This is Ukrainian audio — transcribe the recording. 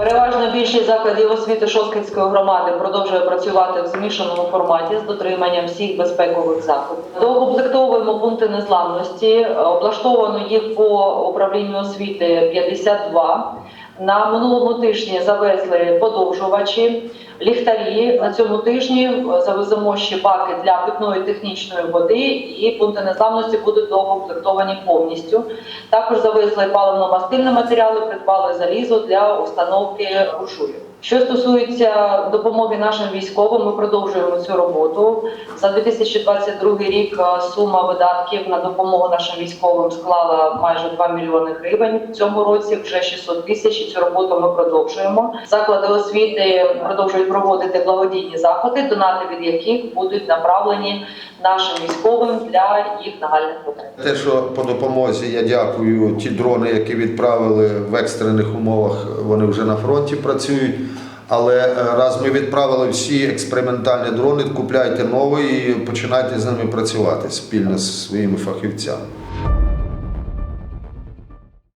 Переважно більшість закладів освіти Шосткинської громади продовжує працювати в змішаному форматі з дотриманням всіх безпекових заходів. Доукомплектовуємо пункти незламності. Облаштовано їх по управлінню освіти 52. На минулому тижні завезли подовжувачі, ліхтарі. На цьому тижні завеземо ще баки для питної технічної води, і пункти незламності будуть доукомплектовані повністю. Також завезли паливно-мастильні матеріали, придбали залізо для установки буржуїв. Що стосується допомоги нашим військовим, ми продовжуємо цю роботу. За 2022 рік е, сума видатків на допомогу нашим військовим склала майже 2 мільйони гривень. В цьому році вже 600 тисяч. І цю роботу ми продовжуємо. Заклади освіти продовжують проводити благодійні заходи, донати від яких будуть направлені нашим військовим для їх нагальних потреб. Те, що по допомозі я дякую, ті дрони, які відправили в екстрених умовах, вони вже на фронті працюють. Але е, раз ми відправили всі експериментальні дрони, купляйте нові і починайте з ними працювати спільно з своїми фахівцями.